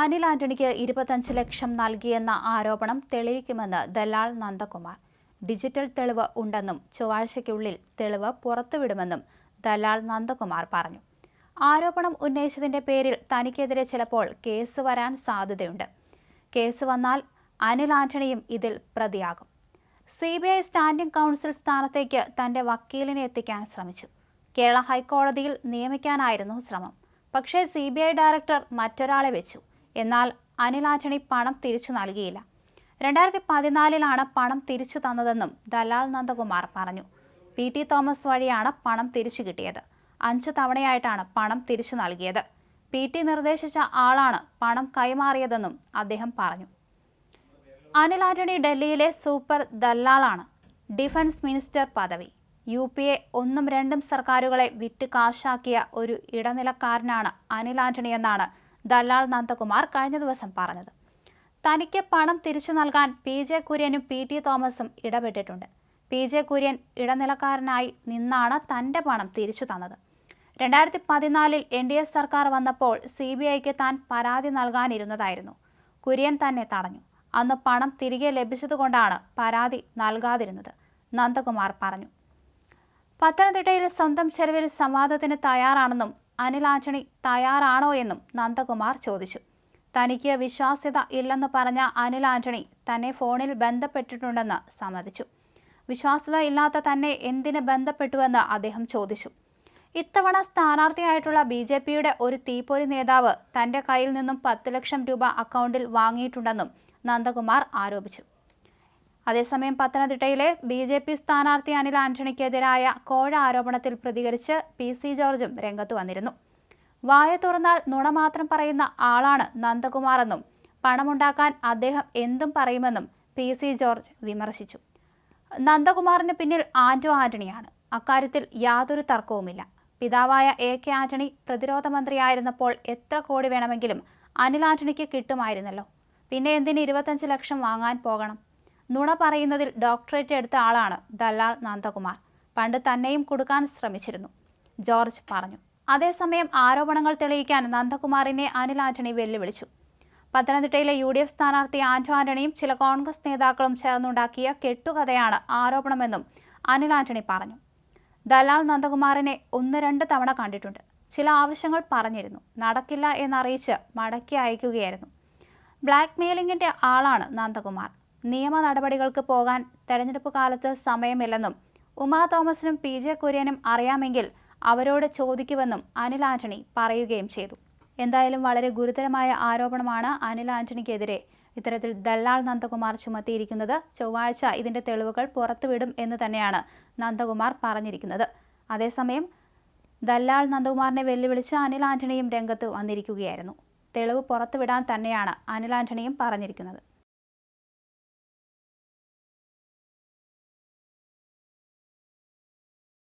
അനിൽ ആന്റണിക്ക് ഇരുപത്തഞ്ച് ലക്ഷം നൽകിയെന്ന ആരോപണം തെളിയിക്കുമെന്ന് ദലാൽ നന്ദകുമാർ. ഡിജിറ്റൽ തെളിവ് ഉണ്ടെന്നും ചൊവ്വാഴ്ചയ്ക്കുള്ളിൽ തെളിവ് പുറത്തുവിടുമെന്നും ദലാൽ നന്ദകുമാർ പറഞ്ഞു. ആരോപണം ഉന്നയിച്ചതിന്റെ പേരിൽ തനിക്കെതിരെ ചിലപ്പോൾ കേസ് വരാൻ സാധ്യതയുണ്ട്. കേസ് വന്നാൽ അനിൽ ആന്റണിയും ഇതിൽ പ്രതിയാകും. C B I standing council സ്ഥാനത്തേക്ക് തന്റെ വക്കീലിനെ എത്തിക്കാൻ ശ്രമിച്ചു. കേരള ഹൈക്കോടതിയിൽ നിയമിക്കാനായിരുന്നു ശ്രമം. പക്ഷേ സി ഡയറക്ടർ മറ്റൊരാളെ വെച്ചു. എന്നാൽ അനിൽ ആന്റണി പണം തിരിച്ചു നൽകിയില്ല. രണ്ടായിരത്തി പതിനാലിലാണ് പണം തിരിച്ചു തന്നതെന്നും ദലാൽ നന്ദകുമാർ പറഞ്ഞു. പി ടി തോമസ് വഴിയാണ് പണം തിരിച്ചു കിട്ടിയത്. അഞ്ചു തവണയായിട്ടാണ് പണം തിരിച്ചു നൽകിയത്. പി ടി നിർദ്ദേശിച്ച ആളാണ് പണം കൈമാറിയതെന്നും അദ്ദേഹം പറഞ്ഞു. അനിൽ ആന്റണി ഡൽഹിയിലെ സൂപ്പർ ദല്ലാളാണ്. ഡിഫൻസ് മിനിസ്റ്റർ പദവി. യു പി എ ഒന്നും രണ്ടും സർക്കാരുകളെ വിറ്റ് കാശാക്കിയ ഒരു ഇടനിലക്കാരനാണ് അനിൽ ആന്റണി എന്നാണ് ദല്ലാൾ നന്ദകുമാർ കഴിഞ്ഞ ദിവസം പറഞ്ഞത്. തനിക്ക് പണം തിരിച്ചു നൽകാൻ പി ജെ കുര്യനും പി ടി തോമസും ഇടപെട്ടിട്ടുണ്ട്. പി ജെ കുര്യൻ ഇടനിലക്കാരനായി നിന്നാണ് തന്റെ പണം തിരിച്ചു തന്നത്. രണ്ടായിരത്തി പതിനാലിൽ എൻ ഡി എസ് സർക്കാർ വന്നപ്പോൾ സി ബി ഐക്ക് താൻ പരാതി നൽകാനിരുന്നതായിരുന്നു. കുര്യൻ തന്നെ തടഞ്ഞു. അന്ന് പണം തിരികെ ലഭിച്ചതുകൊണ്ടാണ് പരാതി നൽകാതിരുന്നത് നന്ദകുമാർ പറഞ്ഞു. പത്തനംതിട്ടയിൽ സ്വന്തം ചെലവിൽ സംവാദത്തിന് തയ്യാറാണെന്നും അനിൽ ആന്റണി തയ്യാറാണോ എന്നും നന്ദകുമാർ ചോദിച്ചു. തനിക്ക് വിശ്വാസ്യത ഇല്ലെന്ന് പറഞ്ഞ അനിൽ ആന്റണി തന്നെ ഫോണിൽ ബന്ധപ്പെട്ടിട്ടുണ്ടെന്ന് സമ്മതിച്ചു. വിശ്വാസ്യത ഇല്ലാത്ത തന്നെ എന്തിന് ബന്ധപ്പെട്ടുവെന്ന് അദ്ദേഹം ചോദിച്ചു. ഇത്തവണ സ്ഥാനാർത്ഥിയായിട്ടുള്ള ബി ജെ പിയുടെ ഒരു തീപ്പൊരി നേതാവ് തന്റെ കയ്യിൽ നിന്നും പത്ത് ലക്ഷം രൂപ അക്കൗണ്ടിൽ വാങ്ങിയിട്ടുണ്ടെന്നും നന്ദകുമാർ ആരോപിച്ചു. അതേസമയം പത്തനംതിട്ടയിലെ ബി ജെ പി സ്ഥാനാർത്ഥി അനിൽ ആന്റണിക്കെതിരായ കോഴ ആരോപണത്തിൽ പ്രതികരിച്ച് പി സി ജോർജും രംഗത്ത് വന്നിരുന്നു. വായ തുറന്നാൽ നുണ മാത്രം പറയുന്ന ആളാണ് നന്ദകുമാറെന്നും പണമുണ്ടാക്കാൻ അദ്ദേഹം എന്തും പറയുമെന്നും പി സി ജോർജ് വിമർശിച്ചു. നന്ദകുമാറിന് പിന്നിൽ ആന്റോ ആന്റണിയാണ്. അക്കാര്യത്തിൽ യാതൊരു തർക്കവുമില്ല. പിതാവായ എ കെ ആന്റണി പ്രതിരോധ മന്ത്രിയായിരുന്നപ്പോൾ എത്ര കോടി വേണമെങ്കിലും അനിൽ ആന്റണിക്ക് കിട്ടുമായിരുന്നല്ലോ. പിന്നെ എന്തിന് ഇരുപത്തഞ്ച് ലക്ഷം വാങ്ങാൻ പോകണം? നുണ പറയുന്നതിൽ ഡോക്ടറേറ്റ് എടുത്ത ആളാണ് ദല്ലാൾ നന്ദകുമാർ. പണ്ട് തന്നെയും കൊടുക്കാൻ ശ്രമിച്ചിരുന്നു. ജോർജ് പറഞ്ഞു. അതേസമയം ആരോപണങ്ങൾ തെളിയിക്കാൻ നന്ദകുമാറിനെ അനിൽ ആന്റണി വെല്ലുവിളിച്ചു. പത്തനംതിട്ടയിലെ യു ഡി എഫ് സ്ഥാനാർത്ഥി ആന്റോ ആന്റണിയും ചില കോൺഗ്രസ് നേതാക്കളും ചേർന്നുണ്ടാക്കിയ കെട്ടുകഥയാണ് ആരോപണമെന്നും അനിൽ ആന്റണി പറഞ്ഞു. ദലാൽ നന്ദകുമാറിനെ ഒന്ന് രണ്ട് തവണ കണ്ടിട്ടുണ്ട്. ചില ആവശ്യങ്ങൾ പറഞ്ഞിരുന്നു. നടക്കില്ല എന്നറിയിച്ച് മടക്കി അയക്കുകയായിരുന്നു. ബ്ലാക്ക് ആളാണ് നന്ദകുമാർ. നിയമ നടപടികൾക്ക് പോകാൻ തെരഞ്ഞെടുപ്പ് കാലത്ത് സമയമില്ലെന്നും ഉമാ തോമസിനും പി ജെ കുര്യനും അറിയാമെങ്കിൽ അവരോട് ചോദിക്കുമെന്നും അനിൽ ആന്റണി പറയുകയും ചെയ്തു. എന്തായാലും വളരെ ഗുരുതരമായ ആരോപണമാണ് അനിൽ ആന്റണിക്കെതിരെ. ഇത്തരത്തിൽ ദല്ലാൾ നന്ദകുമാർ ചുമത്തിയിരിക്കുന്നത് ചൊവ്വാഴ്ച ഇതിന്റെ തെളിവുകൾ പുറത്തുവിടും എന്ന് തന്നെയാണ് നന്ദകുമാർ പറഞ്ഞിരിക്കുന്നത്. അതേസമയം ദല്ലാൾ നന്ദകുമാറിനെ വെല്ലുവിളിച്ച് അനിൽ ആന്റണിയും രംഗത്ത് വന്നിരിക്കുകയായിരുന്നു. തെളിവ് പുറത്തുവിടാൻ തന്നെയാണ് അനിൽ ആന്റണിയും പറഞ്ഞിരിക്കുന്നത്.